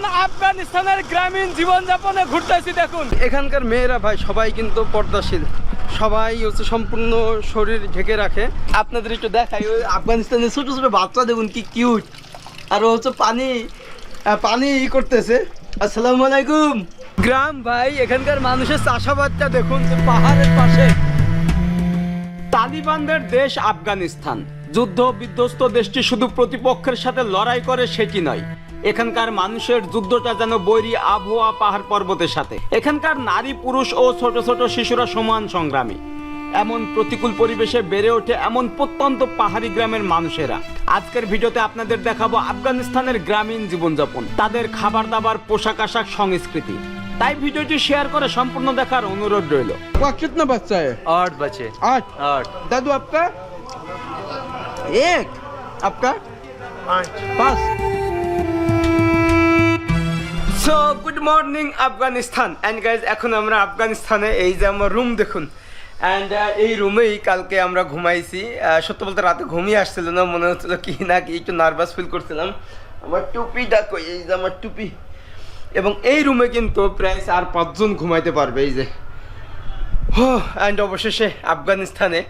এখন আফগানিস্তানের গ্রামীণ জীবনযাপনে ঘুরতেছি দেখুন। এখানকার মেয়েরা ভাই সবাই কিন্তু পর্দাশীল। সবাই হচ্ছে সম্পূর্ণ শরীর ঢেকে রাখে। আপনাদের একটু দেখাই ওই আফগানিস্তানের ছোট ছোট বাচ্চা দেখুন কি কিউট আর হচ্ছে পানি পানি ই করতেছে। আসসালামু আলাইকুম। গ্রাম ভাই এখানকার মানুষের চাষাবাদটা দেখুন যে পাহাড়ের পাশে। তালিবানদের দেশ আফগানিস্তান। যুদ্ধ বিধ্বস্ত দেশটি শুধু প্রতিপক্ষের সাথে লড়াই করে সেটি নয়। এখানকার মানুষের যুদ্ধটা যেন বৈরী আবহাওয়া পাহাড় পর্বতের সাথে এখানকার নারী পুরুষ ও ছোট ছোট শিশুরা সমান সংগ্রামী এমন প্রতিকূল পরিবেশে বেড়ে ওঠে এমন প্রত্যন্ত পাহাড়ি গ্রামের মানুষেরা আজকের ভিডিওতে আপনাদের দেখাবো আফগানিস্তানের গ্রামীণ জীবনযাপন তাদের খাবার দাবার পোশাক আশাক সংস্কৃতি তাই ভিডিওটি শেয়ার করে সম্পূর্ণ দেখার অনুরোধ রইল आपका कितना बच्चा है आठ बचे आठ आठ दादू आपका एक आपका पाँच so good morning Afghanistan and guys এখন আমরা আফগানিস্তানে এই যে আমার রুম দেখুন। অ্যান্ড এই রুমেই কালকে আমরা ঘুমাইছি। সত্য বলতে রাতে ঘুমিয়ে আসছিল না, মনে হচ্ছিল কি না কি একটু নার্ভাস ফিল করছিলাম। আমার টুপিটা কই এই যে আমার টুপি। এবং এই রুমে কিন্তু প্রায় চার পাঁচজন ঘুমাইতে পারবে, এই যে। হো অ্যান্ড অবশেষে আফগানিস্তানে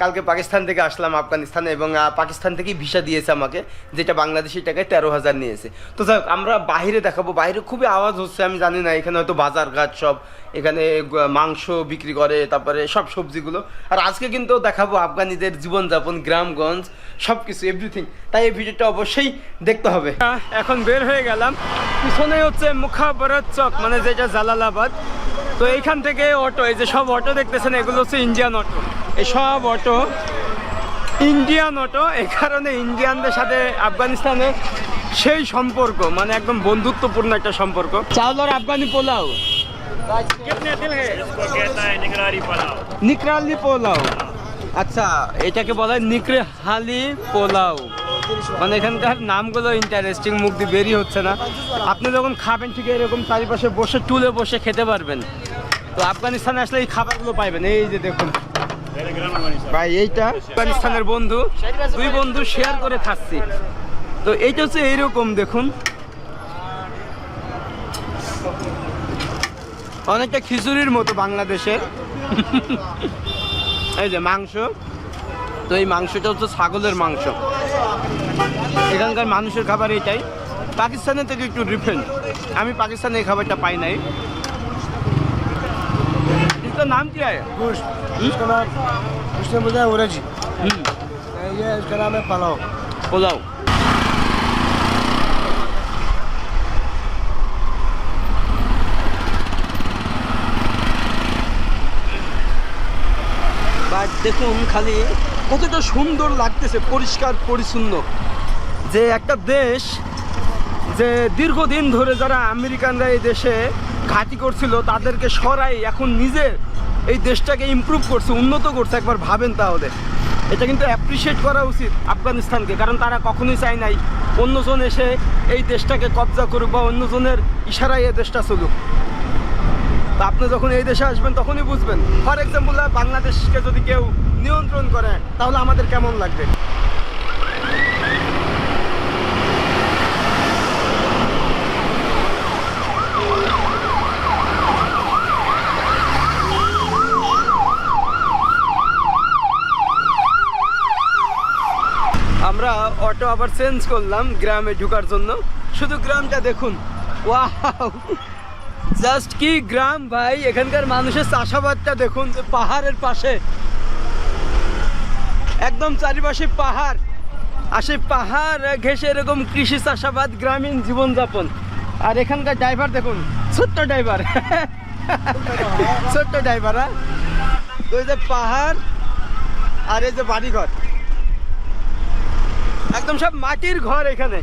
কালকে পাকিস্তান থেকে আসলাম আফগানিস্তানে এবং পাকিস্তান থেকেই ভিসা দিয়েছে আমাকে যেটা বাংলাদেশি টাকায় তেরো হাজার নিয়েছে। তো হোক, আমরা বাইরে দেখাবো। বাইরে খুবই আওয়াজ হচ্ছে আমি জানি না এখানে হয়তো বাজার ঘাট সব এখানে মাংস বিক্রি করে তারপরে সব সবজিগুলো। আর আজকে কিন্তু দেখাবো আফগানিদের জীবনযাপন গ্রামগঞ্জ সব কিছু এভরিথিং তাই এই ভিডিওটা অবশ্যই দেখতে হবে। এখন বের হয়ে গেলাম। পিছনে হচ্ছে মুখাবরত চক মানে যেটা জালালাবাদ। তো এইখান থেকে অটো এই যে সব অটো দেখতেছেন এগুলো হচ্ছে ইন্ডিয়ান অটো এসব অটো ইন্ডিয়ান অটো এ কারণে ইন্ডিয়ানদের সাথে আফগানিস্তানের সেই সম্পর্ক মানে একদম বন্ধুত্বপূর্ণ একটা সম্পর্ক। চাউল আর আফগানি পোলাও। নিকরালি পোলাও। আচ্ছা এটাকে বলা হয় নিকরেহালি পোলাও। মানে এখানকার নামগুলো ইন্টারেস্টিং মুখ দিয়ে বেরিয়ে হচ্ছে না। আপনি যখন খাবেন ঠিক এরকম চারিপাশে বসে টুলে বসে খেতে পারবেন। তো আফগানিস্তানে আসলে এই খাবারগুলো পাইবেন। এই যে দেখুন। ভাই, এইটা আফগানিস্তানের বন্ধু। দুই বন্ধু শেয়ার করে খাচ্ছি। তো এইটা হচ্ছে এইরকম, দেখুন। অনেকটা খিচুড়ির মতো বাংলাদেশের। এই যে মাংস। তো এই মাংসটা হচ্ছে ছাগলের মাংস। এখানকার মানুষের খাবার এটাই পাকিস্তানের থেকে একটু ডিফারেন্ট আমি পাকিস্তানে এই খাবারটা পাই নাই। इसका नाम क्या है गोश्त इसका नाम उसने मुझे उरजी हम्म, ये इसका नाम है पलाव পোলাও বাট দেখুন খালি কতটা সুন্দর লাগতেছে পরিষ্কার পরিচ্ছন্ন যে একটা দেশ যে দীর্ঘদিন ধরে যারা আমেরিকানরা এই দেশে ঘাঁটি করছিল, তাদেরকে সরাই এখন নিজের এই দেশটাকে ইমপ্রুভ করছে, উন্নত করছে, একবার ভাবেন তাহলে। এটা কিন্তু অ্যাপ্রিসিয়েট করা উচিত আফগানিস্তানকে, কারণ তারা কখনোই চায় নাই অন্যজন এসে এই দেশটাকে কবজা করুক বা অন্যজনের ইশারায় এই দেশটা চলুক। তা আপনি যখন এই দেশে আসবেন, তখনই বুঝবেন। ফর এক্সাম্পল বাংলাদেশকে যদি কেউ নিয়ন্ত্রণ করে, তাহলে আমাদের কেমন লাগবে? অটো আবার চেঞ্জ করলাম গ্রামে ঢুকার জন্য। শুধু গ্রামটা দেখুন। ওয়াও! জাস্ট কি গ্রাম ভাই? এখানকার মানুষের চাষাবাদটা দেখুন, যে পাহাড়ের পাশে। একদম চারিপাশে পাহাড়। আর সেই পাহাড় ঘেসে এরকম কৃষি চাষাবাদ, গ্রামীণ জীবনযাপন। আর এখানকার ড্রাইভার দেখুন, ছোট্ট ড্রাইভার। ছোট্ট ড্রাইভার হ্যাঁ? যে পাহাড়, আর এই যে বাড়িঘর। একদম সব মাটির ঘর এখানে।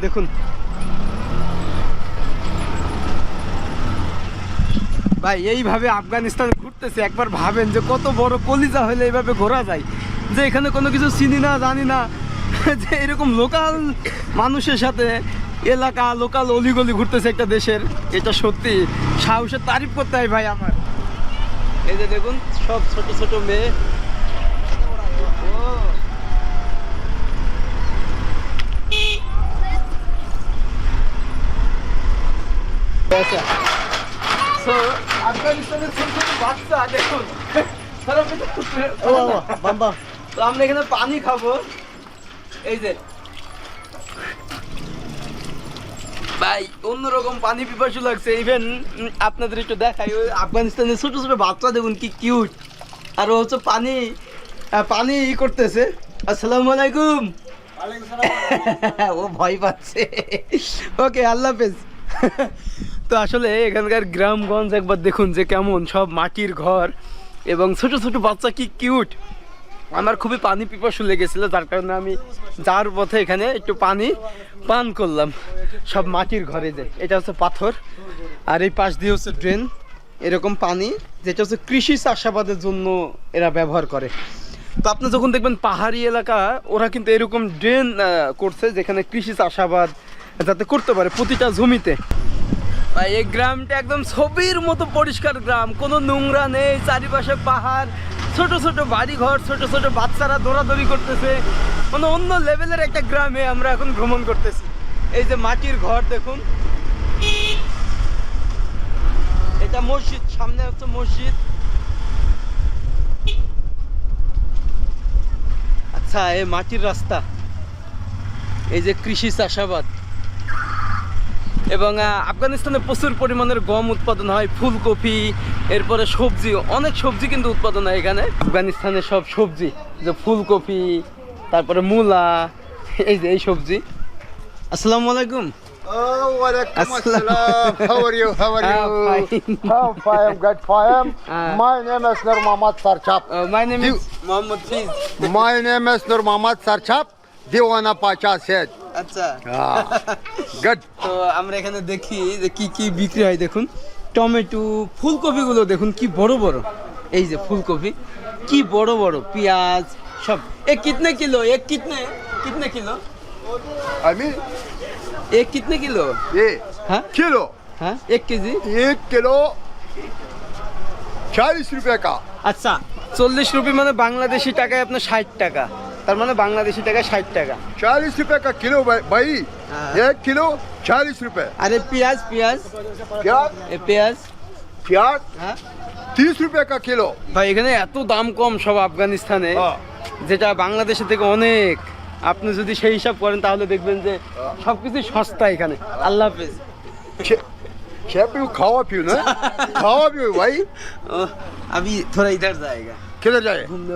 দেখুন। ভাই, এইভাবে আফগানিস্তান ঘুরতেছে, একবার ভাবেন যে কত বড় কলিজা হলে এইভাবে ঘোরা যায়। যে এখানে কোনো কিছু চিনি না, জানি না, যে এরকম লোকাল মানুষের সাথে এলাকা, লোকাল অলিগলি ঘুরতেছে একটা দেশের, এটা সত্যি সাহসের তারিফ করতে হয় ভাই আমার। এই যে দেখুন, সব ছোট ছোট মেয়ে ও আফগানিস্তানের ছোট ছোট বাচ্চা দেখুন। তো আমরা এখানে পানি খাব। এই যে। ভাই অন্যরকম পানি পিপাসু লাগছে। ইভেন আপনাদের একটু দেখাই। ওই আফগানিস্তানের ছোট ছোট বাচ্চা দেখুন কি কিউট আর ও হচ্ছে পানি পানি ই করতেছে। আসসালামু আলাইকুম। ও ভয় পাচ্ছে। ওকে আল্লাহ হাফেজ। তো আসলে এখানকার গ্রামগঞ্জ একবার দেখুন যে কেমন সব মাটির ঘর এবং ছোট ছোট বাচ্চা কি কিউট। আমার খুবই পানি পিপাসু লেগেছিল, যার কারণে আমি যার পথে এখানে একটু পানি পান করলাম। সব মাটির ঘরে যে, এটা হচ্ছে পাথর আর এই পাশ দিয়ে হচ্ছে ড্রেন। এরকম পানি, যেটা হচ্ছে কৃষি চাষাবাদের জন্য এরা ব্যবহার করে। তো আপনি যখন দেখবেন পাহাড়ি এলাকা, ওরা কিন্তু এরকম ড্রেন করছে যেখানে কৃষি চাষাবাদ যাতে করতে পারে প্রতিটা জমিতে। ভাই, এই গ্রামটা একদম ছবির মতো পরিষ্কার গ্রাম। কোনো নোংরা নেই, চারিপাশে পাহাড়, ছোট ছোট বাড়ি ঘর ছোট ছোট বাচ্চারা দৌড়াদৌড়ি করতেছে। কোনো অন্য লেভেলের একটা গ্রামে আমরা এখন ভ্রমণ করতেছি। এই যে মাটির ঘর দেখুন। এটা মসজিদ, সামনে হচ্ছে মসজিদ। আচ্ছা এই মাটির রাস্তা। এই যে কৃষি চাষাবাদ। এবং আফগানিস্তানে প্রচুর পরিমাণের গম উৎপাদন হয় ফুলকপি এরপরে সবজি অনেক সবজি কিন্তু উৎপাদন হয় এখানে। আফগানিস্তানে সব সবজি যে ফুলকপি তারপরে মূলা এই যে এই সবজি। আসসালাম আলাইকুম। মাই নেম সারছাপ দেওয়ানা পাচা সেজ আচ্ছা। গুড তো আমরা এখানে দেখি যে কি কি বিক্রি হয় দেখুন। টমেটো ফুলকপিগুলো দেখুন কি বড় বড়। এই যে ফুলকপি কি বড় বড় পেঁয়াজ সব। এ কিতনে কিলো এ কিতনে কিতনে কিলো? আমি? এ কিতনে কিলো? এ হ্যাঁ? কিলো। হ্যাঁ এক কেজি? এক কিলো চল্লিশ রুপিয়া কা। আচ্ছা চল্লিশ রুপি মানে বাংলাদেশি টাকায় আপনার ষাট টাকা। তার মানে বাংলাদেশি টাকায় ষাট টাকা चालीस रुपए का किलो भाई- भाई हाँ। एक किलो चालीस रुपए আরে পেঁয়াজ পেঁয়াজ प्याज এ পেঁয়াজ प्याज হ্যাঁ तीस रुपए का किलो ভাই এখানে এত দাম কম সব আফগানিস্তানে হ্যাঁ। যেটা বাংলাদেশের থেকে অনেক আপনি যদি সেই হিসাব করেন তাহলে দেখবেন যে সবকিছু সস্তা এখানে আল্লাহ হাফেজ चे- चे पियो खावा पियो ना खावा पियो भाई ও, अभी थोड़ा इधर जाएगा किधर जाए घूमने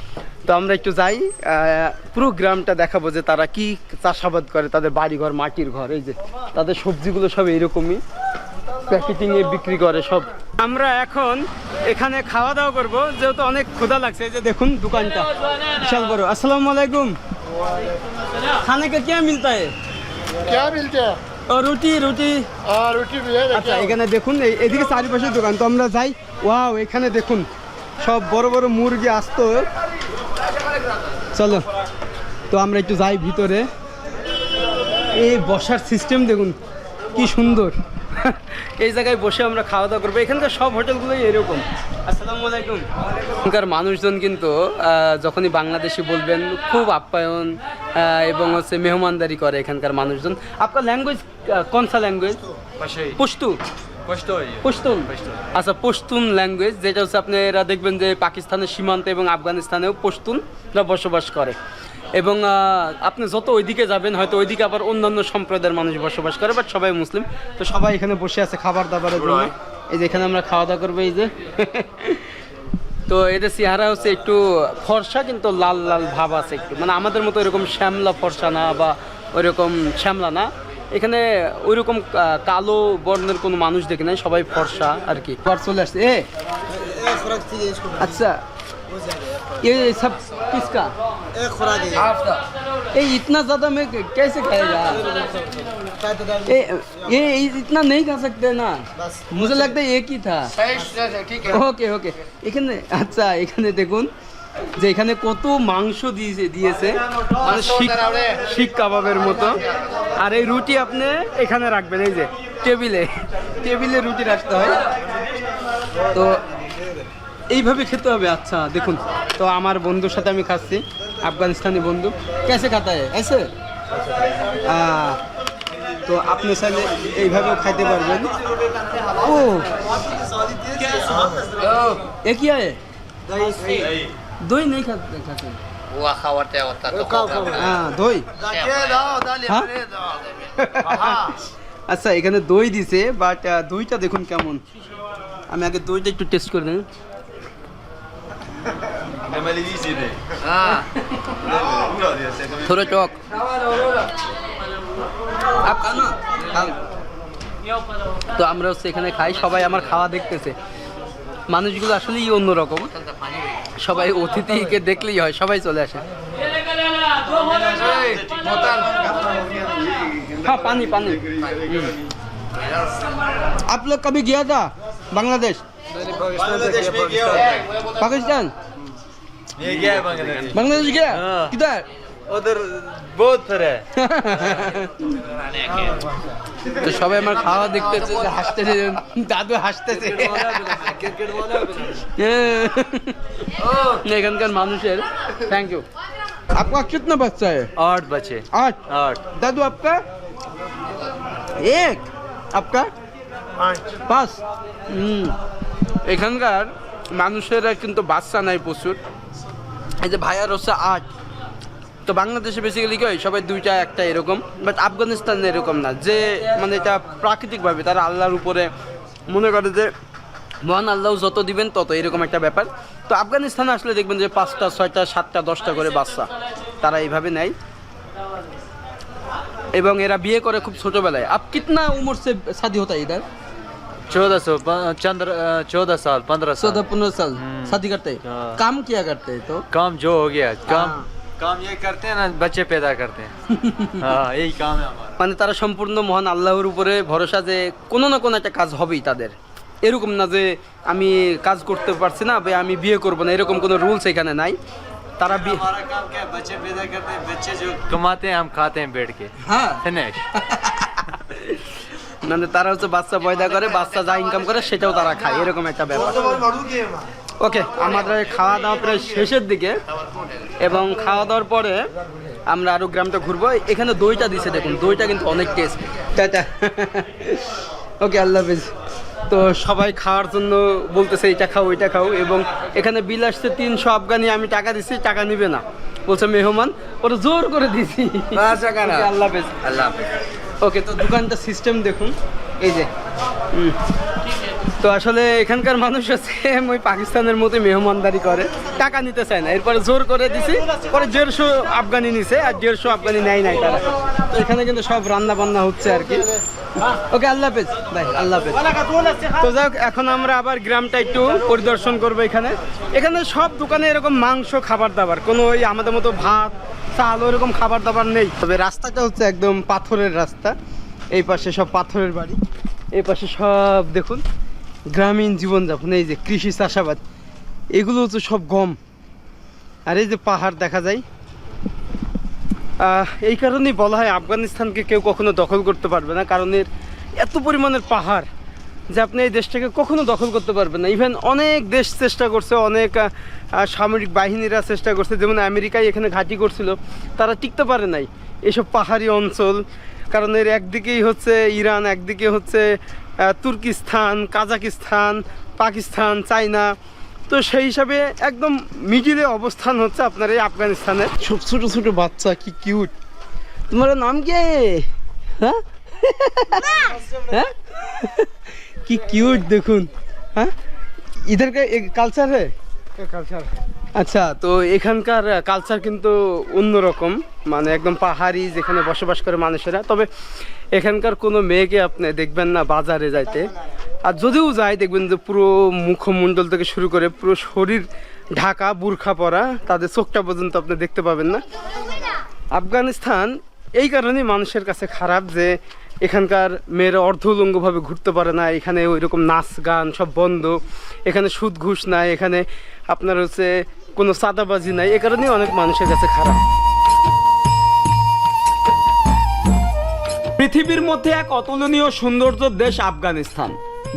তো আমরা একটু যাই আহ, পুরো গ্রামটা দেখাবো যে তারা কি চাষাবাদ করে তাদের বাড়িঘর মাটির ঘর এই যে তাদের সবজিগুলো সব এইরকমই প্যাকেটিং এ বিক্রি করে সব আমরা এখন এখানে খাওয়া দাওয়া করব যেহেতু অনেক ক্ষুধা লাগছে এই যে দেখুন দোকানটা বিশাল বড় আসসালামু আলাইকুম খানে কা क्या मिलता है क्या मिलते हैं और रोटी रोटी हाँ रोटी भी है আচ্ছা এখানে দেখুন এই- এদিকে চারিপাশে দোকান তো আমরা যাই ওয়াও এখানে দেখুন সব বড় বড় মুরগি আসতো। চলো তো আমরা একটু যাই ভিতরে। এই বসার সিস্টেম দেখুন কি সুন্দর। এই জায়গায় বসে আমরা খাওয়া দাওয়া করব। এখানকার সব হোটেলগুলোই এরকম। আসসালামু আলাইকুম। এখানকার মানুষজন কিন্তু যখনই বাংলাদেশি বলবেন খুব আপ্যায়ন এবং হচ্ছে মেহমানদারি করে এখানকার মানুষজন। আপনার ল্যাঙ্গুয়েজ কোন সা ল্যাঙ্গুয়েজ পশতু পশতুন আচ্ছা পশতুন ল্যাঙ্গুয়েজ যেটা হচ্ছে আপনারা দেখবেন যে পাকিস্তানের সীমান্তে এবং আফগানিস্তানেও পশতুনরা বসবাস করে। এবং আপনি যত ওইদিকে যাবেন হয়তো ওইদিকে আবার অন্যান্য সম্প্রদায়ের মানুষ বসবাস করে বাট সবাই মুসলিম। তো সবাই এখানে বসে আছে খাবার দাবারের জন্য এই যে এখানে আমরা খাওয়া দাওয়া করব এই যে। তো এদের চেহারা হচ্ছে একটু ফর্সা কিন্তু লাল লাল ভাব আছে একটু। মানে আমাদের মতো এরকম শ্যামলা ফর্সা না বা ওইরকম শ্যামলা না। এখানে ওইরকম আহ, কালো বর্ণের কোনো মানুষ দেখি নাই সবাই ফর্সা আর কি বার চলে আসছে এ एक खुराक थी इसको আচ্ছা ये सब किसका एक खुराक है ये इतना ज्यादा मैं कैसे खाएगा चाय तो डाल ये ये इतना नहीं खा सकते ना बस मुझे लगता है एक ही था ठीक ওকে ওকে এখানে আচ্ছা এখানে দেখুন যে এখানে কত মাংস দিয়েছে মানে শিক কাবাবের মতো। আর এই রুটি আপনি এখানে রাখবেন, এই যে, টেবিলে। টেবিলে রুটি রাখতে হয়। তো এইভাবে খেতে হবে আচ্ছা দেখুন। তো আমার বন্ধুর সাথে আমি খাচ্ছি, আফগানিস্তানি বন্ধু। কেসে খাতা হয় এসে তো আপনি চাইলে এইভাবেও খাইতে পারবেন। ও। এ কি হয় দই নেই খাতে খাতে वो खावते होता तो হ্যাঁ দই হ্যাঁ? আচ্ছা এখানে দই দিছে বাট দইটা দেখুন কেমন আমি আগে দইটা একটু টেস্ট করে দিই थोड़ा चौक आप खाना খান। তো আমরা হচ্ছে এখানে খাই সবাই আমার খাওয়া দেখতেছে মানুষগুলো আসলেই অন্যরকম সবাই অতিথিকে দেখলেই হয় সবাই চলে আসে हाँ पानी पानी हम्म। आप लोग कभी गया था बांग्लादेश पाकिस्तान ये क्या है बांग्लादेश बांग्लादेश गया हाँ। किधर उधर बहुत फर है তো সবাই আমার খাওয়া দেখতেছে যে হাসতেছে দাদু হাসতেছে এখানকার মানুষের থ্যাংক ইউ आपका कितना बच्चा है आठ बचे आठ आठ दादू आपका এক আপকা পাঁচ হুম এখানকার মানুষেরা কিন্তু বাচ্চা নাই প্রচুর এই যে ভাইয়ার হচ্ছে আট তো বাংলাদেশে বেসিক্যালি কি হয় সবাই দুইটা একটা এরকম বাট আফগানিস্তানে এরকম না যে মানে এটা প্রাকৃতিকভাবে তারা আল্লাহর উপরে মনে করে যে মহান আল্লাহ যত দিবেন তত এরকম একটা ব্যাপার তো আফগানিস্তানে আসলে দেখবেন যে পাঁচটা ছয়টা সাতটা দশটা করে বাচ্চা তারা এইভাবে নেয় এবং এরা বিয়ে করে খুব ছোটবেলায় আপ কিতনা উমর সে শাদি होता है इधर चौदह सौ चंद्र चौदह साल पंद्रह साल चौदह पंद्रह साल हम्म। शादी करते हैं हाँ। काम किया करते हैं तो काम जो हो गया काम हाँ। काम ये करते हैं ना बच्चे पैदा करते हैं हाँ यही काम है हमारा মানে তারা সম্পূর্ণ মহান আল্লাহর উপরে ভরসা যে কোনো না কোনো একটা কাজ হবেই তাদের এরকম না যে আমি কাজ করতে পারছি না বা আমি বিয়ে করবো না এরকম কোনো রুলস এখানে নাই তারা বিয়ে हमारा काम क्या है बच्चे पैदा करते हैं बच्चे जो कमाते हैं हम खाते हैं बैठ के হ্যাঁ फिनिश মানে তারা হচ্ছে বাচ্চা পয়দা করে বাচ্চা যা ইনকাম করে সেটাও তারা খায় এরকম একটা ব্যাপার ওকে আমাদের খাওয়া দাওয়া প্রায় শেষের দিকে এবং খাওয়া দাওয়ার পরে আমরা আরও গ্রামটা ঘুরবো। এখানে দইটা দিছে দেখুন দইটা কিন্তু অনেক টেস্ট টাটা ওকে আল্লাহ হাফিজ। তো সবাই খাওয়ার জন্য বলতেছে এটা খাও ওইটা খাও। এবং এখানে বিল আসছে তিনশো আফগানি আমি টাকা দিছি টাকা নিবে না। বলছে মেহমান ওরা জোর করে দিছি। আল্লাহ হাফিজ। আল্লাহ হাফিজ। ওকে তো দোকানটা সিস্টেম দেখুন। এই যে হুম। তো আসলে এখানকার মানুষ আছে ওই পাকিস্তানের মতো মেহমানদারি করে টাকা নিতে চায় না। এরপরে জোর করে দিছি পরে দেড়শো আফগানি নিছে আর দেড়শো আফগানি নেয় নাই তারা। তো এখানে কিন্তু সব রান্না বান্না হচ্ছে আর কি। ওকে আল্লাহ হাফেজ। ভাই আল্লাহ হাফেজ। তো যাই হোক, এখন আমরা আবার গ্রামটা একটু পরিদর্শন করব এখানে। এখানে সব দোকানে এরকম মাংস খাবার দাবার। কোনো ওই আমাদের মতো ভাত চাল ওরকম খাবার দাবার নেই। তবে রাস্তাটা হচ্ছে একদম পাথরের রাস্তা। এই পাশে সব পাথরের বাড়ি। এই পাশে সব দেখুন গ্রামীণ জীবনযাপন, এই যে কৃষি চাষাবাদ, এগুলো হচ্ছে সব গম। আর এই যে পাহাড় দেখা যায় এই কারণেই বলা হয় আফগানিস্তানকে কেউ কখনো দখল করতে পারবে না, কারণ এর এত পরিমাণের পাহাড় যে আপনি এই দেশটাকে কখনো দখল করতে পারবেন না। ইভেন অনেক দেশ চেষ্টা করছে, অনেক সামরিক বাহিনীরা চেষ্টা করছে, যেমন আমেরিকায় এখানে ঘাঁটি করছিল, তারা টিকতে পারে নাই। এসব পাহাড়ি অঞ্চল, কারণ এর একদিকেই হচ্ছে ইরান, একদিকে হচ্ছে তুর্কিস্তান কাজাকিস্তান পাকিস্তান চায়না তো সেই হিসাবে একদম মিডিলে অবস্থান হচ্ছে আপনার এই আফগানিস্তানের ছোট ছোটো ছোটো বাচ্চা কি কিউট তোমার নাম কে? হ্যাঁ? হ্যাঁ? কি কিউট দেখুন। হ্যাঁ? ইধার কালচার হ্যাঁ কালচার আচ্ছা তো এখানকার কালচার কিন্তু অন্যরকম। মানে একদম পাহাড়ি যেখানে বসবাস করে মানুষেরা। তবে এখানকার কোনো মেয়েকে আপনি দেখবেন না বাজারে যাইতে। আর যদিও যায়, দেখবেন যে পুরো মুখমণ্ডল থেকে শুরু করে পুরো শরীর ঢাকা, বুরখা পরা, তাদের চোখটা পর্যন্ত আপনি দেখতে পাবেন না। আফগানিস্তান এই কারণেই মানুষের কাছে খারাপ যে এখানকার মেয়েরা অর্ধউলঙ্গভাবে ঘুরতে পারে না। এখানে ওই রকম নাচ গান সব বন্ধ। এখানে সুদ ঘুষ নাই। এখানে আপনার হচ্ছে কোনো সাদাবাজি নাই, এ কারণে অনেক মানুষের কাছে খারাপ। পৃথিবীর মধ্যে এক অতুলনীয় সৌন্দর্য দেশ আফগানিস্তান,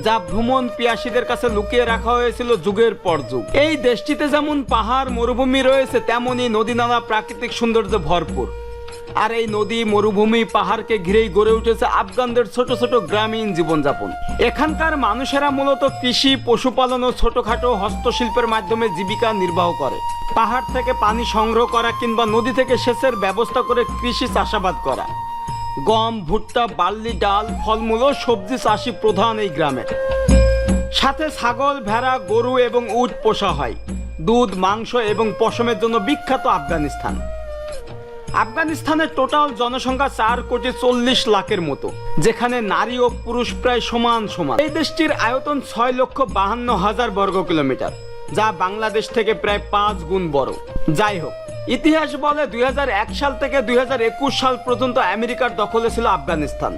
যা ভ্রমণ পিয়াসীদের কাছে লুকিয়ে রাখা হয়েছিল যুগের পর যুগ। এই দেশটিতে যেমন পাহাড়, মরুভূমি রয়েছে, তেমনই নদী নালা প্রাকৃতিক সৌন্দর্য ভরপুর। আর এই নদী মরুভূমি পাহাড়কে ঘিরেই গড়ে উঠেছে আফগানদের ছোট ছোট গ্রামীণ জীবনযাপন। এখানকার মানুষেরা মূলত কৃষি, পশুপালন ও ছোটখাটো হস্তশিল্পের মাধ্যমে জীবিকা নির্বাহ করে। পাহাড় থেকে পানি সংগ্রহ করা কিংবা নদী থেকে সেচের ব্যবস্থা করে কৃষি চাষাবাদ করা। গম, ভুট্টা, বার্লি, ডাল, ফলমূল ও সবজি চাষি প্রধান এই গ্রামে। সাথে ছাগল, ভেড়া, গরু এবং উট পোষা হয়। দুধ, মাংস এবং পশমের জন্য বিখ্যাত আফগানিস্তান। আফগানিস্তানের টোটাল জনসংখ্যা চার কোটি চল্লিশ লাখের মতো, যেখানে নারী ও পুরুষ প্রায় সমান সমান। এই দেশটির আয়তন ছয় লক্ষ বাহান্ন হাজার বর্গ কিলোমিটার, যা বাংলাদেশ থেকে প্রায় পাঁচ গুণ বড়। যাই হোক, ইতিহাস বলে দুই হাজার এক সাল থেকে দুই হাজার একুশ সাল পর্যন্ত আমেরিকার দখলে ছিল আফগানিস্তান।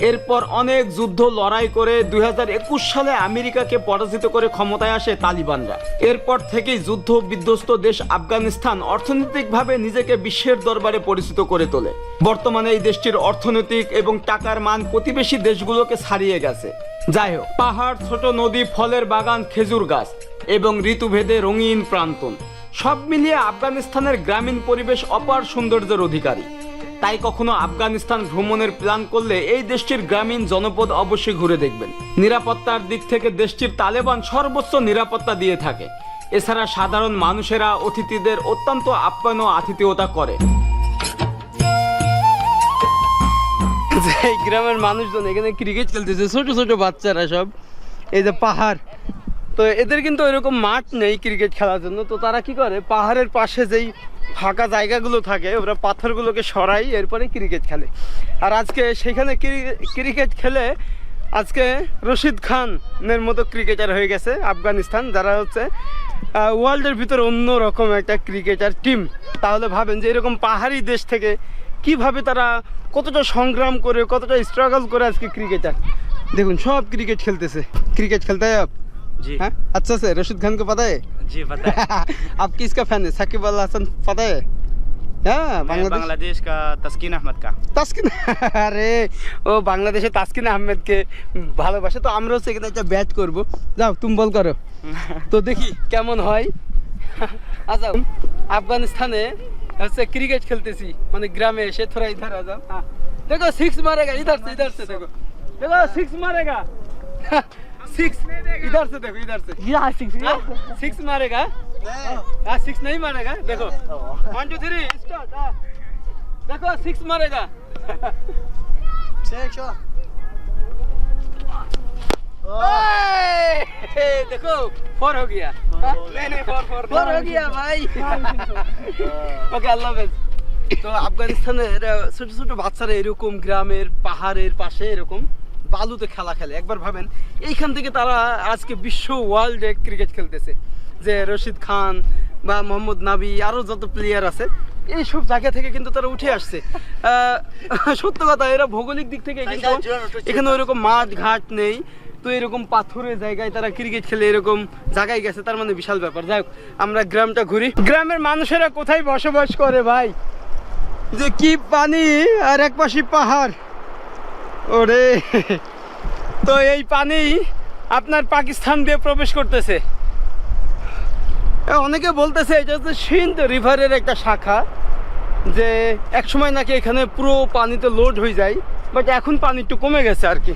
এরপর অনেক যুদ্ধ লড়াই করে দুই হাজার একুশ সালে আমেরিকাকে পরাজিত করে ক্ষমতায় আসে তালিবানরা। এরপর থেকেই যুদ্ধ বিধ্বস্ত দেশ আফগানিস্তান অর্থনৈতিকভাবে নিজেকে বিশ্বের দরবারে পরিচিত করে তোলে। বর্তমানে এই দেশটির অর্থনৈতিক এবং টাকার মান প্রতিবেশী দেশগুলোকে ছাড়িয়ে গেছে। যাই হোক, পাহাড়, ছোট নদী, ফলের বাগান, খেজুর গাছ এবং ঋতুভেদে রঙিন প্রান্তন সব মিলিয়ে আফগানিস্তানের গ্রামীণ পরিবেশ অপার সৌন্দর্যের অধিকারী। তাই কখনো আফগানিস্তান ভ্রমণের প্ল্যান করলে এই দেশটির গ্রামীণ জনপদ অবশ্যই ঘুরে দেখবেন। নিরাপত্তার দিক থেকে দেশটির তালেবান সর্বোচ্চ নিরাপত্তা দিয়ে থাকে। এছাড়া সাধারণ মানুষেরা অতিথিদের অত্যন্ত আপ্যায়ন ও আতিথেয়তা করে। এই গ্রামের মানুষজন এখানে ক্রিকেট খেলতেছে, ছোট ছোট বাচ্চারা সব। এই যে পাহাড় তো এদের কিন্তু এরকম মাঠ নেই ক্রিকেট খেলার জন্য। তো তারা কি করে? পাহাড়ের পাশে যেই ফাঁকা জায়গাগুলো থাকে, ওরা পাথরগুলোকে সরাই এরপরে ক্রিকেট খেলে। আর আজকে সেখানে ক্রিকেট খেলে আজকে রশিদ খানের মতো ক্রিকেটার হয়ে গেছে আফগানিস্তান, যারা হচ্ছে ওয়ার্ল্ডের ভিতরে অন্য রকম একটা ক্রিকেটার টিম। তাহলে ভাবেন যে এরকম পাহাড়ি দেশ থেকে কীভাবে তারা কতটা সংগ্রাম করে, কতটা স্ট্রাগল করে আজকে ক্রিকেটার? দেখুন, সব ক্রিকেট খেলতেছে। ক্রিকেট খেলতে जी हाँ अच्छा से रशीद खान को पता है जी पता है आप किसका फैन है साकिब अल हसन पता है হ্যাঁ मैं বাংলাদেশ बांग्लादेश का तस्कीन अहमद का তাসকিন আরে ও বাংলাদেশে তাসকিন আহমেদকে ভালোবাসে তো আমরাও সেখানে একটা ব্যাট করব যাও তুমি বল করো তো দেখি কেমন হয় আচ্ছা আফগানিস্তানে হচ্ছে ক্রিকেট খেলতেছি মানে গ্রামে এসে থোড়া ইধার आ जाओ हाँ देखो सिक्स मारेगा इधर से इधर से देखो देखो सिक्स मारेगा सिक्स इधर से देखो इधर से सिक्स सिक्स मारेगा हाँ सिक्स नहीं मारेगा देखो वन टू थ्री स्टार्ट हाँ देखो सिक्स मारेगा ए, देखो फोर हो गया हाँ? नहीं नहीं फोर फोर फोर हो गया भाई ওকে আল্লাহ হাফেজ তো আফগানিস্তানের আহ, ছোট ছোট বাচ্চারা এরকম গ্রামের পাহাড়ের পাশে এরকম বালুতে খেলা খেলে। একবার ভাবেন এইখান থেকে তারা আজকে বিশ্ব ওয়ার্ল্ডে ক্রিকেট খেলতেছে। যে রশিদ খান বা মোহাম্মদ নাবি আরও যত প্লেয়ার আছে এইসব জায়গা থেকে কিন্তু তারা উঠে আসছে। সত্য কথা এরা ভৌগোলিক দিক থেকে কিন্তু এখানে ওইরকম মাঠ ঘাট নেই। তো এরকম পাথরের জায়গায় তারা ক্রিকেট খেলে এরকম জায়গায় গেছে তার মানে বিশাল ব্যাপার। যাই হোক আমরা গ্রামটা ঘুরি। গ্রামের মানুষেরা কোথায় বসবাস করে ভাই? যে কি পানি আর এক পাশে পাহাড়। ওরে তো এই পানি আপনার পাকিস্তান দিয়ে প্রবেশ করতেছে এ, অনেকে বলতেছে এটা হচ্ছে সিন্ধ রিভারের একটা শাখা যে এক সময় নাকি এখানে পুরো পানিতে লোড হয়ে যায় বাট এখন পানি একটু কমে গেছে আর কি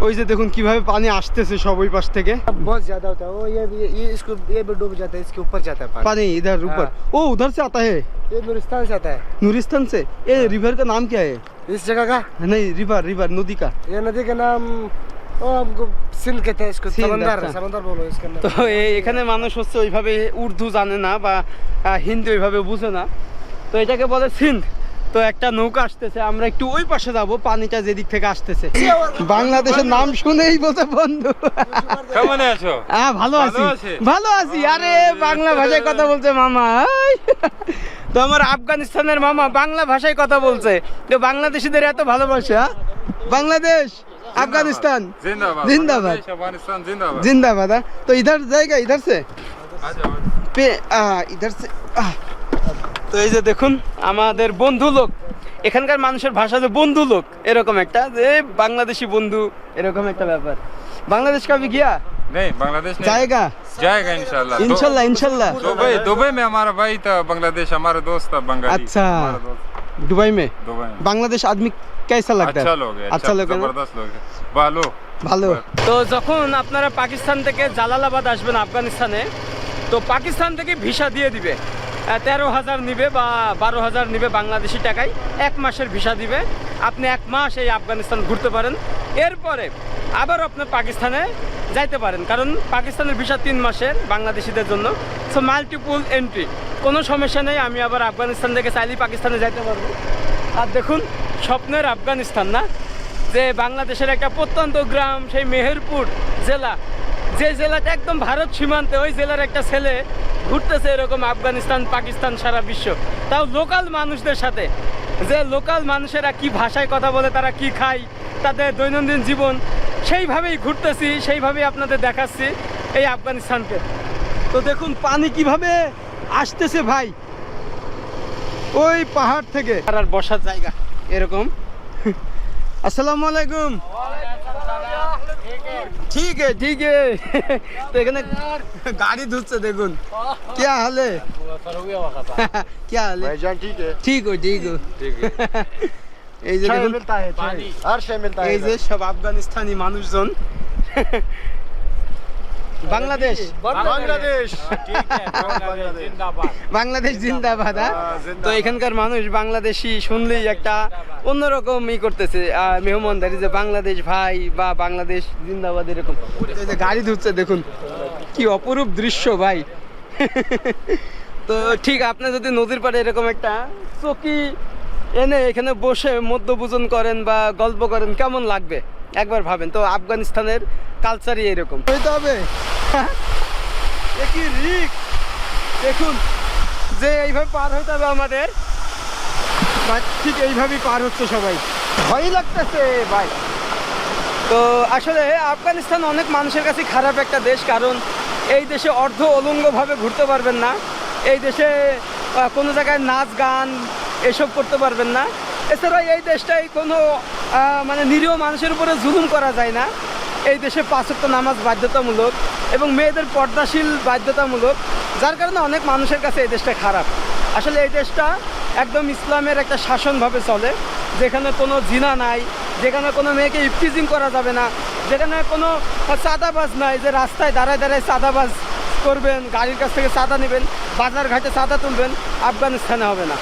ওই যে দেখুন কিভাবে পানি আসতেছে সব ওই পাশ থেকে बहुत ज्यादा होता है वो ये भी ये इसको ये भी डूब जाता है इसके ऊपर जाता है पानी पानी इधर ऊपर ओ उधर से आता है ये नूरिस्तान से आता है नूरिस्तान से ये रिवर का नाम क्या है इस जगह का नहीं रिवर रिवर नदी का ये नदी का नाम ओ हमको सिंध कहते हैं इसको सिंध, समंदर अच्छा। समंदर बोलो इसका नाम তো এ- এখানে মানুষ হচ্ছে ওইভাবে উর্দু জানে না বা আহ, হিন্দি ওইভাবে বুঝে না তো এটাকে বলে সিন্ধ তো একটা নৌকা আসতেছে আমরা একটু ওই পাশে যাব পানিটা যেদিক থেকে আসতেছে বাংলাদেশের নাম শুনেই বলছে বন্ধু কেমন আছো হ্যাঁ ভালো আছি ভালো আছে? ভালো আছি আরে বাংলা ভাষায় কথা বলছে মামা এই। তো আমার আফগানিস্তানের মামা বাংলা ভাষায় কথা বলছে। তো বাংলাদেশিদের এত ভালোবাসা হ্যাঁ? বাংলাদেশ আফগানিস্তান জিন্দাবাদ। জিন্দাবাদ। হ্যাঁ? তো ইধার জায়গা ইধার সে? ইধার সে তো এই যে দেখুন আমাদের বন্ধু লোক। এখানকার মানুষের ভাষা যে বন্ধু লোক এরকম একটা যে বাংলাদেশি বন্ধু এরকম একটা ব্যাপার। বাংলাদেশ কবে গিয়া नहीं बांग्लादेश नहीं जाएगा जाएगा इंशाल्लाह दो- इंशाल्लाह इंशाल्लाह दुबई दुबई में हमारा भाई था बांग्लादेश हमारा दोस्त था बंगाली अच्छा। हमारा दोस्त दुबई में दुबई में बांग्लादेश आदमी कैसा लगता अच्छा है लोग है अच्छा लोग है ना? जबरदस्त लोग है बालो ভালো তো যখন আপনারা পাকিস্তান থেকে জালালাবাদ আসবেন আফগানিস্তানে তো পাকিস্তান থেকে ভিসা দিয়ে দিবে আহ, তেরো হাজার নিবে বা বারো হাজার নিবে বাংলাদেশি টাকায় এক মাসের ভিসা দিবে আপনি এক মাস এই আফগানিস্তান ঘুরতে পারেন এরপরে আবার আপনি পাকিস্তানে যাইতে পারেন, কারণ পাকিস্তানের ভিসা তিন মাসের বাংলাদেশিদের জন্য। সো মাল্টিপুল এন্ট্রি কোনো সমস্যা নেই, আমি আবার আফগানিস্তান থেকে চাইলেই পাকিস্তানে যাইতে পারব। আর দেখুন, স্বপ্নের আফগানিস্তান না? যে বাংলাদেশের একটা প্রত্যন্ত গ্রাম, সেই মেহেরপুর জেলা, যে জেলাটা একদম ভারত সীমান্তে, ওই জেলার একটা ছেলে ঘুরতেছে এরকম আফগানিস্তান, পাকিস্তান সারা বিশ্ব। তাও লোকাল মানুষদের সাথে। যে লোকাল মানুষেরা কি ভাষায় কথা বলে, তারা কি খায়, তাদের দৈনন্দিন জীবন সেইভাবেই ঘুরতেছি সেইভাবেই আপনাদের দেখাচ্ছি এই আফগানিস্তানকে তো দেখুন পানি কিভাবে আসতেছে ভাই ওই পাহাড় থেকে আর বসার জায়গা এরকম আসসালামু আলাইকুম ঠিক है ठीक है তো এখানে গাড়ি ধুচ্ছে দেখুন क्या हाल है क्या हाल है भाईजान ठीक है ঠিক हो ঠিক हो এই যে আর এই যে সব আফগানিস্তানি মানুষজন। বাংলাদেশ। বাংলাদেশ। বাংলাদেশ। হ্যাঁ? জিন্দাবাদ। তো এখানকার মানুষ বাংলাদেশি শুনলেই একটা অন্যরকম ই করতেছে। মেহমানদারি যে বাংলাদেশ ভাই বা বাংলাদেশ জিন্দাবাদ এরকম। গাড়ি ধুচ্ছে দেখুন কি অপরূপ দৃশ্য ভাই। তো ঠিক আপনি যদি নদীর পাড়ে এরকম একটা চকি এনে এখানে বসে মধ্যভোজন করেন বা গল্প করেন কেমন লাগবে? একবার ভাবেন। তো আফগানিস্তানের কালচারই এরকম। হইতে হবে। রিক? দেখুন যে এইভাবে পার হতে হবে আমাদের ঠিক এইভাবেই পার হচ্ছে সবাই। ভয়ই লাগতেছে ভাই। তো আসলে আফগানিস্তান অনেক মানুষের কাছে খারাপ একটা দেশ কারণ এই দেশে অর্ধ অলঙ্গভাবে ঘুরতে পারবেন না। এই দেশে কোনো জায়গায় নাচ গান এসব করতে পারবেন না। এছাড়া এই দেশটাই কোনো মানে নিরীহ মানুষের উপরে জুলুম করা যায় না। এই দেশে পাঁচক্ত নামাজ বাধ্যতামূলক এবং মেয়েদের পর্দাশীল বাধ্যতামূলক, যার কারণে অনেক মানুষের কাছে এই দেশটা খারাপ। আসলে এই দেশটা একদম ইসলামের একটা শাসনভাবে চলে, যেখানে কোনো জিনা নাই, যেখানে কোনো মেয়েকে ইফটিজিং করা যাবে না, যেখানে কোনো চাঁদাবাজ নাই যে রাস্তায় দাঁড়ায় দাঁড়ায় চাঁদাবাজ করবেন, গাড়ির কাছ থেকে চাঁদা নেবেন, বাজার ঘাটে চাঁদা তুলবেন, আফগানিস্তানে হবে না।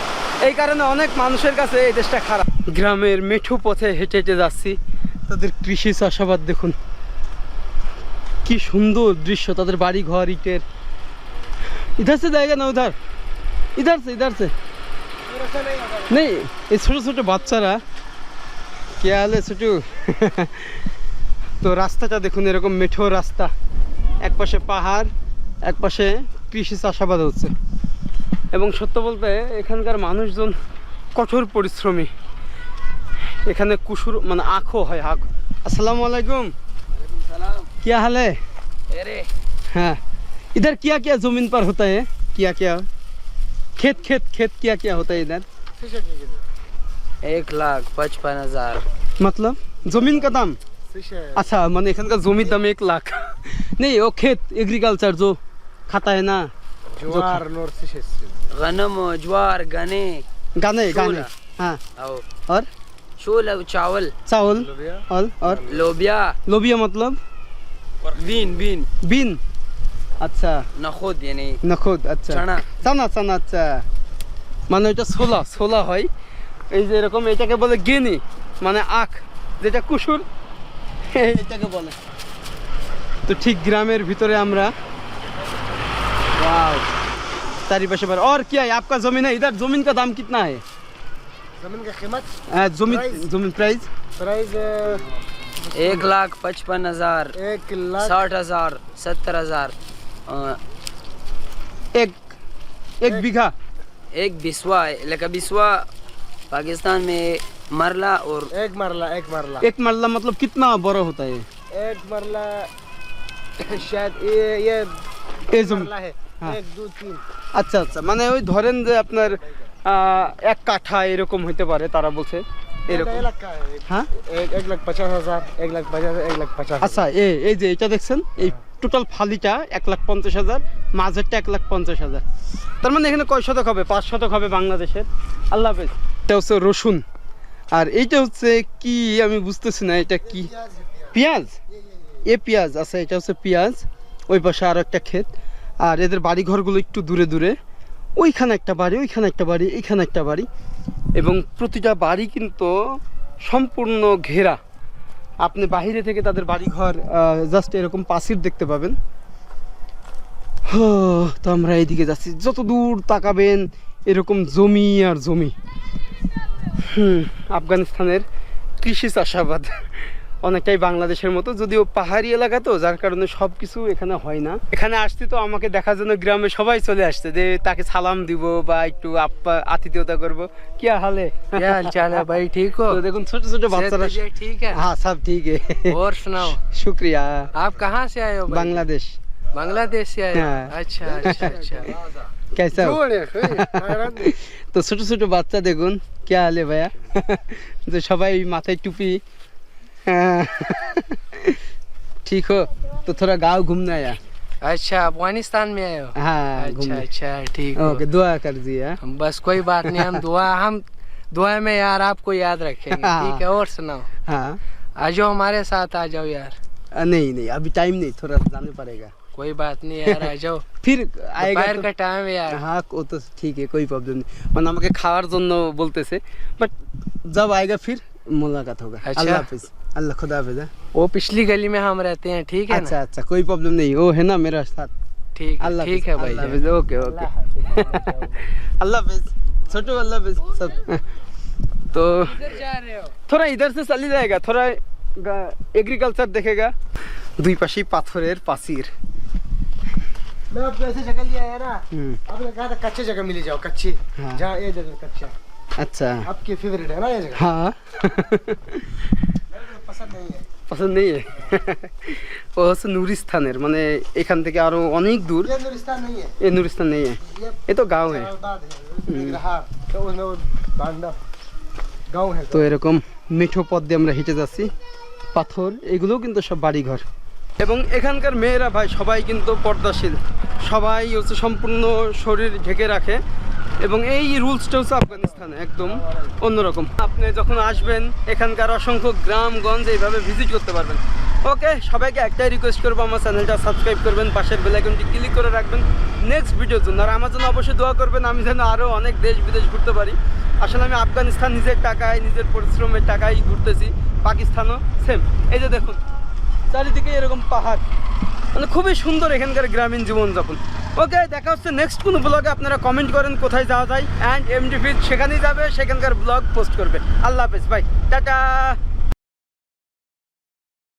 এই কারণে অনেক মানুষের কাছে এই দেশটা খারাপ। গ্রামের মেঠু পথে হেঁটে হেঁটে যাচ্ছি। তাদের কৃষি চাষাবাদ দেখুন। কি সুন্দর দৃশ্য, তাদের বাড়ি ঘর ইটের। ইধার সে জায়গা না উধার ইধার সে ইধার নেই, এই ছোটো ছোটো বাচ্চারা, কে আলে ছোটু? তো রাস্তাটা দেখুন, এরকম মেঠো রাস্তা। একপাশে পাহাড়, একপাশে কৃষি চাষাবাদ হচ্ছে। এবং সত্য বলতে এখানকার মানুষজন কঠোর পরিশ্রমী এখানে কুসুর মানে আখও হয় আখ আসসালামু আলাইকুম क्या हाल है हाँ इधर क्या क्या जमीन पर होता है क्या क्या खेत खेत खेत क्या क्या होता है इधर एक लाख पचपन हजार मतलब जमीन का दाम शीशे अच्छा मैंने एखान का जमीन दाम एक लाख नहीं वो खेत एग्रीकल्चर जो खाता है ना ज्वार नॉर्थ शीशे गनम ज्वार गने गाने गाने शोला। हाँ और और शोल चावल चावल और और लोबिया लोबिया मतलब बीन बीन बीन अच्छा नखुद यानी নখদ আচ্ছা চানা। চানা চানা আচ্ছা মানে ওইটা ছোলা ছোলা হয় এই যে এরকম এটাকে বলে গেনি মানে আখ যেটা কুসুর এটাকে বলে তো ঠিক গ্রামের ভিতরে আমরা सारी और क्या है? आपका ज़मीन है इधर ज़मीन का दाम कितना है? ज़मीन का कीमत? हाँ, ज़मीन ज़मीन प्राइस? प्राइस एक लाख पचपन हज़ार एक लाख साठ हज़ार सत्तर हज़ार एक एक बीघा। एक बिस्वा लेकिन बिस्वा पाकिस्तान में मरला और एक मरला एक मरला। एक मरला मतलब कितना बड़ा होता है? एक मरला शायद ये ये, ये मरला है। হ্যাঁ। আচ্ছা আচ্ছা মানে ওই ধরেন যে আপনার এক কাঠা এরকম হইতে পারে তারা বলছে এক লাখ হ্যাঁ? পঞ্চাশ হাজার এক লাখ এক লাখ আচ্ছা এই যে এটা দেখছেন এই হ্যাঁ। টোটাল ফালিটা এক লাখ পঞ্চাশ হাজার মাঝেরটা এক লাখ পঞ্চাশ হাজার। তার মানে এখানে কয় শতক হবে? পাঁচ শতক হবে বাংলাদেশের। এটা হচ্ছে রসুন। আর এইটা হচ্ছে কি আমি বুঝতেছি না এটা কি? পেঁয়াজ? এ পেঁয়াজ আচ্ছা এটা হচ্ছে পেঁয়াজ। ওই পাশে আর একটা ক্ষেত। আর এদের বাড়ি ঘরগুলো একটু দূরে দূরে। ওইখানে একটা বাড়ি, ওইখানে একটা বাড়ি, এইখানে একটা বাড়ি। এবং প্রতিটা বাড়ি কিন্তু সম্পূর্ণ ঘেরা। আপনি বাইরে থেকে তাদের বাড়িঘর জাস্ট এরকম পাশির দেখতে পাবেন। তো আমরা এইদিকে যাচ্ছি। যত দূর তাকাবেন, এরকম জমি আর জমি। হুম, আফগানিস্তানের কৃষি চাষাবাদ। অনেকটাই বাংলাদেশের মতো যদিও পাহাড়ি এলাকা তো যার কারণে সব কিছু এখানে হয় না এখানে আসতে তো আমাকে দেখার জন্য গ্রামে সবাই চলে আসছে যে তাকে সালাম দিব বা একটু আপ্পা আতিথেয়তা করব কি হালে क्या हाल चाल है भाई ठीक हो তো দেখুন ছোট ছোট বাচ্চারা सेहत तबीयत ठीक है হ্যাঁ সব ঠিক है और सुनाओ शुक्रिया आप कहाँ से आए हो भाई? बांग्लादेश बांग्लादेश से आए हो? हाँ। अच्छा अच्छा अच्छा कैसा हो क्यों है हैरान नहीं। তো ছোট ছোট বাচ্চা দেখুন কে আলে ভাইয়া যে সবাই মাথায় টুপি হ্যাঁ। ठीक हो तो थोड़ा गाँव घूमना आया अच्छा अफगानिस्तान में आए हो हाँ अच्छा घूमने अच्छा ठीक हो ओके दुआ कर दिया हम बस कोई बात नहीं हम दुआ हम दुआ में यार आपको याद रखेंगे हाँ। ठीक है और सुनाओ हाँ आ जाओ हमारे साथ आ जाओ यार अ, नहीं नहीं अभी टाइम नहीं थोड़ा जाने पड़ेगा कोई बात नहीं यार आ जाओ फिर आएगा दोपहर तो का टाइम है यार हाँ वो तो ठीक है कोई प्रॉब्लम नहीं মানে আমাকে খাওয়ার জন্য বলতেছে বাট जब आएगा फिर मुलाकात होगा अच्छा। अल्लाह हाफिज अल्लाह खुदा हाफिज हाँ? वो पिछली गली में हम रहते हैं ठीक है अच्छा ना अच्छा कोई प्रॉब्लम नहीं वो है ना मेरा साथ ठीक है अल्लाह ठीक हाफिज, है भाई अल्लाह हाफिज ओके ओके अल्लाह हाफिज छोटू अल्लाह हाफिज सब तो जा रहे हो थोड़ा इधर से चली जाएगा थोड़ा एग्रीकल्चर देखेगा দুই পাশেই পাথরের পাচির मैं आपको ऐसी जगह लिया है ना হুম आपने कहा था कच्चे जगह मिली जाओ कच्ची हाँ। जहाँ ये जगह कच्चा আচ্ছা आपकी फेवरेट है ना ये जगह हाँ पसंद नहीं है পছন্দ নেই ও হচ্ছে নুরিস্তানের মানে এখান থেকে আরও অনেক দূর? এ নুরিস্তান নেই এ তো গাঁও হ্যাঁ। তো এরকম মিঠো পথ দিয়ে আমরা হেঁটে যাচ্ছি। পাথর এগুলোও কিন্তু সব বাড়িঘর। এবং এখানকার মেয়েরা ভাই সবাই কিন্তু পর্দাশীল। সবাই হচ্ছে সম্পূর্ণ শরীর ঢেকে রাখে এবং এই রুলসটা হচ্ছে আফগানিস্তানে একদম অন্যরকম। আপনি যখন আসবেন, এখানকার অসংখ্য গ্রামগঞ্জ এইভাবে ভিজিট করতে পারবেন। ওকে, সবাইকে একটাই রিকোয়েস্ট করব, আমার চ্যানেলটা সাবস্ক্রাইব করবেন, পাশের বেলাইকনটি ক্লিক করে রাখবেন। নেক্সট ভিডিওর জন্য। আর আমার জন্য অবশ্যই দোয়া করবেন, আমি যেন আরও অনেক দেশ বিদেশ ঘুরতে পারি। আসলে আমি আফগানিস্তান নিজের টাকায়, নিজের পরিশ্রমের টাকায় ঘুরতেছি, পাকিস্তানও সেম এই যে দেখুন চারিদিকে এরকম পাহাড়। মানে খুবই সুন্দর এখানকার গ্রামীণ জীবনযাপন। ওকে, দেখা হচ্ছে নেক্সট কোনো ব্লগে আপনারা কমেন্ট করেন কোথায় যাওয়া যায়। অ্যান্ড এমডি সেখানেই যাবে, সেখানকার ব্লগ পোস্ট করবে। আল্লাহ হাফেজ বাই টাটা।